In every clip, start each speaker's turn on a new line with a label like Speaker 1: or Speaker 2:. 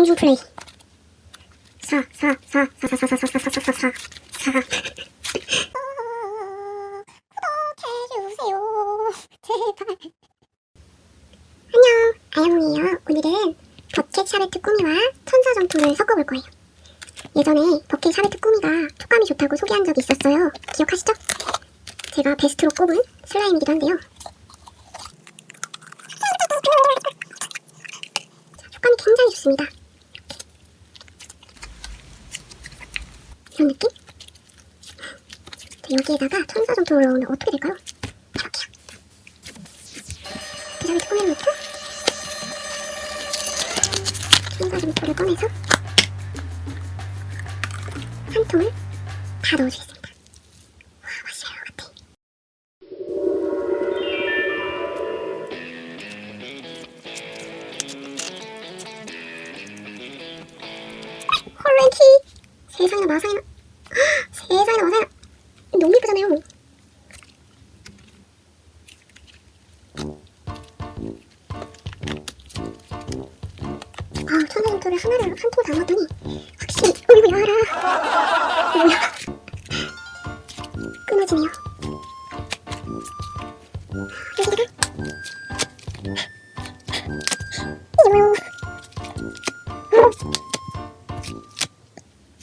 Speaker 1: 공중 플레이. 4, 4, 4, 4, 4, 4, 4, 4, 4, 4, 4, 4, 4, 구독해주세요. 제발. 안녕, 아영이에요. 오늘은 버켓 샤베트 꾸미와 천사 전통을 섞어볼 거예요. 예전에 버켓 샤베트 꾸미가 촉감이 좋다고 소개한 적이 있었어요. 기억하시죠? 제가 베스트로 꼽은 슬라임이기도 한데요. 굉장히 좋습니다. 이런 느낌? 자, 여기에다가 천사 점토를 넣으면 어떻게 될까요? 이렇게요. 그 다음에 꾸며놓고 천사 점토를 꺼내서 한 통을 다 넣어주겠습니다. 세상에나 마상에나 세상에나 마상에나 너무 예쁘잖아요. 아 천사점토를 하나를 한통 담았더니 확실히 어이구야 뭐야 끊어지네요. 여기다가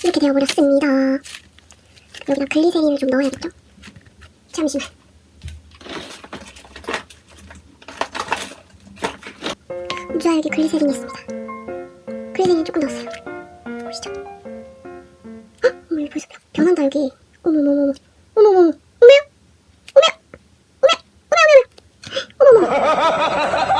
Speaker 1: 이렇게 되어버렸습니다. 여기다 글리세린을 좀 넣어야겠죠? 잠시만. 우주야 여기 글리세린이 있습니다. 글리세린 조금 넣었어요. 보시죠. 헉! 어머 여기 변- 변한다 여기. 어머머머머. 어머머머. 어머요? 어머요? 어머요? 어머요? 어머요? 어머머.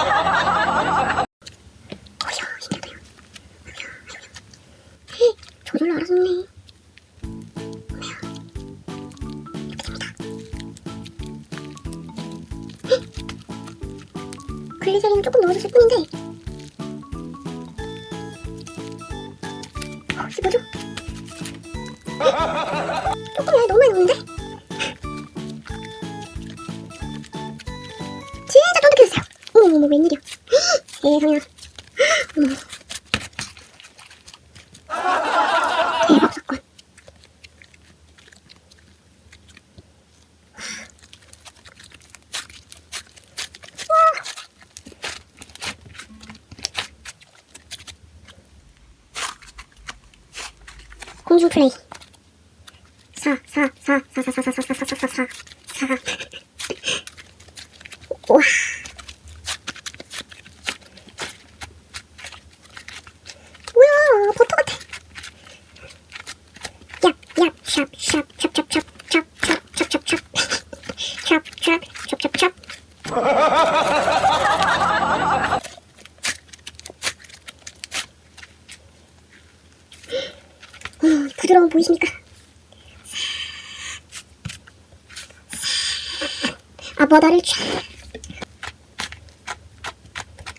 Speaker 1: 글리세린 조금 넣어줬을 뿐인데. 어, 이게 뭐죠? 조금이야, 너무 많이 넣었는데? 진짜 쫀득해졌어요. 어머머머, 웬일이야. 세상에. 어머. 공중 플레이. 사, 사, 사, 사, 사, 사, 사, 사, 사, 사, 사, 사, 사, 사. 와. 뭐야, 버터 같아. 야, 야, 샵, 샵, 샵, 샵, 샵, 샵, 샵, 샵, 샵, 샵. 샵, 샵, 샵, 샵, 샵. 부드러워 보이십니까? 아, 바다를 쫙.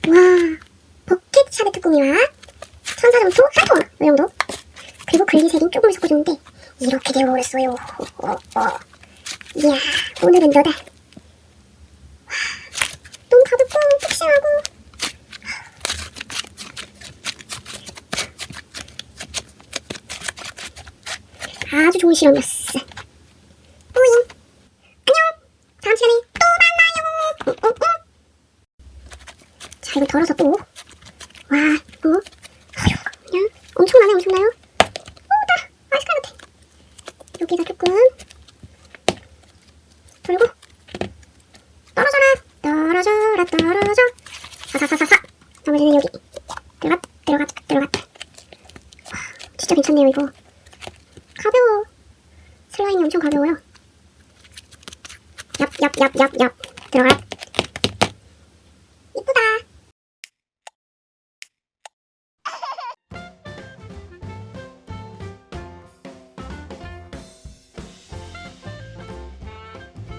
Speaker 1: 와, 버켓 샤베트 꾸미와 천사점토 한 통, 이 정도. 그리고 글리세린 조금 섞어줬는데, 이렇게 되어버렸어요. 이야, 오늘은 너다. 와, 너무 가볍고, 푹신하고. 아주 좋은 실험이었어. 뿌잉. 안녕. 다음 시간에 또 만나요. 응, 응, 응. 자, 이거 덜어서 또. 와, 어? 어휴, 그냥 엄청나네, 엄청나요? 오, 다 맛있을 것 같아. 여기다 조금. 그리고 떨어져라, 떨어져라, 떨어져. 사사사사사. 나머지는 여기. 들어갔, 들어갔, 들어갔. 와, 진짜 괜찮네요, 이거. 엄청 가벼워요. 얍, 얍, 얍, 얍, 얍. 들어가.